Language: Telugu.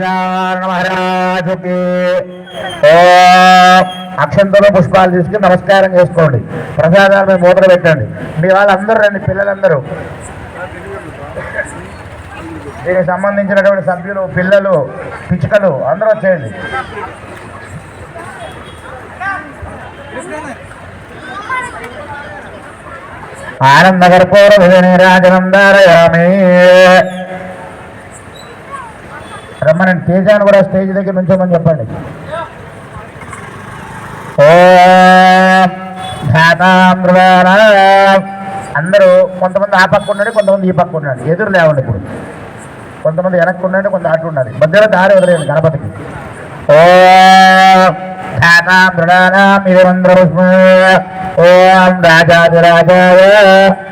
మహారాజుకి అక్షంతలో పుష్పాలు తీసుకుని నమస్కారం చేసుకోండి. ప్రసాదాలు మేము మూతలు పెట్టండి. మీ వాళ్ళందరూ రండి పిల్లలందరూ. దీనికి సంబంధించినటువంటి సభ్యులు పిల్లలు పిచ్చుకలు అందరూ వచ్చేయండి. ఆనందకర్పూర విజయరాజనం ధారయామి రమ్మనండి. తేజాను కూడా స్టేజ్ దగ్గర నుంచోమని చెప్పండి. ఓం అందరూ కొంతమంది ఆ పక్క ఉండండి కొంతమంది ఈ పక్క ఉండండి. ఎదురు లేవండి ఇప్పుడు. కొంతమంది వెనక్కు ఉండండి కొంత అటు ఉండాలి. మధ్యలో దారి వదిలేయండి గణపతికి. ఓం ధాతామృతానామిరమంద్రపుష్ప ఓం రాజాదిరాజాయ ప్రసైరసాహినే